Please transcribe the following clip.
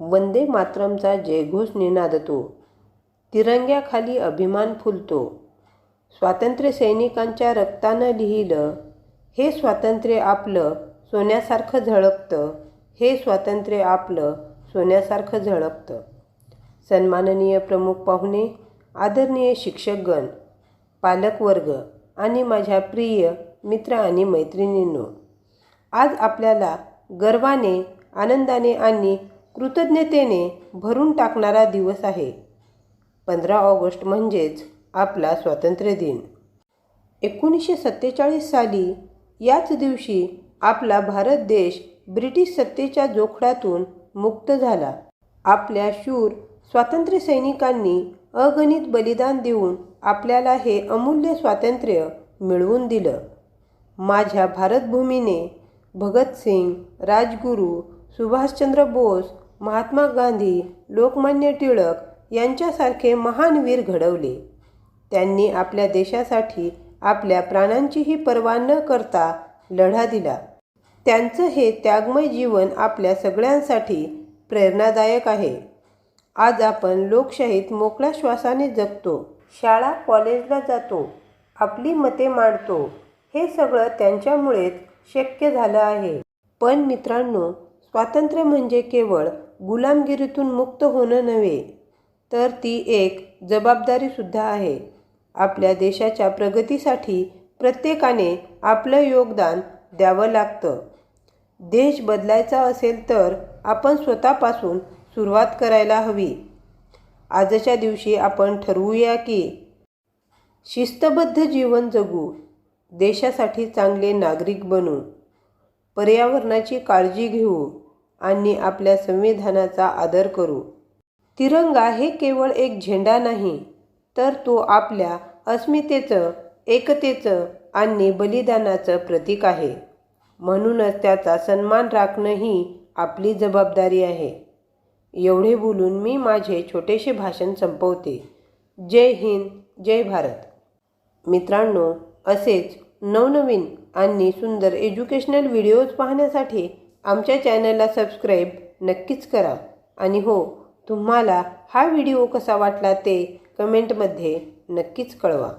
वंदे मातरमचा जयघोष निनादतो. तिरंग्याखाली अभिमान फुलतो. स्वातंत्र्य सैनिकांच्या रक्तानं लिहिलं हे स्वातंत्र्य आपलं सोन्यासारखं झळकतं. हे स्वातंत्र्य आपलं सोन्यासारखं झळकतं. सन्माननीय प्रमुख पाहुणे आदरणीय शिक्षकगण पालकवर्ग आणि माझ्या प्रिय मित्र आणि मैत्रिणींनो आज आपल्याला गर्वाने आनंदाने आणि कृतज्ञतेने भरून टाकणारा दिवस आहे. पंधरा ऑगस्ट म्हणजेच आपला स्वातंत्र्य दिन. एकोणीसशे सत्तेचाळीस साली याच दिवशी आपला भारत देश ब्रिटिश सत्तेच्या जोखडातून मुक्त झाला. आपल्या शूर स्वातंत्र्य सैनिकांनी अगणित बलिदान देऊन आपल्याला हे अमूल्य स्वातंत्र्य मिळवून दिलं. माझ्या भारतभूमीने भगतसिंग राजगुरू सुभाषचंद्र बोस महात्मा गांधी लोकमान्य टिळक यांच्यासारखे महान वीर घडवले. त्यांनी आपल्या देशासाठी आपल्या प्राणांचीही पर्वा न करता लढा दिला. त्यांचं हे त्यागमय जीवन आपल्या सगळ्यांसाठी प्रेरणादायक आहे. आज आपण लोकशाहीत मोकळ्या श्वासाने जगतो शाळा कॉलेजला जातो आपली मते मांडतो हे सगळं त्यांच्यामुळेच शक्य झालं आहे. पण मित्रांनो स्वातंत्र्य म्हणजे केवळ गुलामगिरीतून मुक्त होणं नव्हे तर ती एक जबाबदारीसुद्धा आहे. आपल्या देशाच्या प्रगतीसाठी प्रत्येकाने आपलं योगदान द्यावं लागतं. देश बदलायचा असेल तर आपण स्वतःपासून सुरुवात करायला हवी. आजच्या दिवशी आपण ठरवूया की शिस्तबद्ध जीवन जगू देशासाठी चांगले नागरिक बनू पर्यावरणाची काळजी घेऊ. आणि आपल्या संविधानाचा आदर करू. तिरंगा हे केवळ एक झेंडा नाही तर तो आपल्या अस्मितेचं एकतेचं आणि बलिदानाचं प्रतीक आहे. म्हणूनच त्याचा सन्मान राखणं ही आपली जबाबदारी आहे. एवढे बोलून मी माझे छोटेसे भाषण संपवते. जय हिंद जय भारत. मित्रांनो असेच नवनवीन आणि सुंदर एज्युकेशनल व्हिडिओज पाहण्यासाठी आमच्या चॅनलला सबस्क्राईब नक्कीच करा. आणि हो तुम्हाला हा व्हिडिओ कसा वाटला ते कमेंटमध्ये नक्कीच कळवा.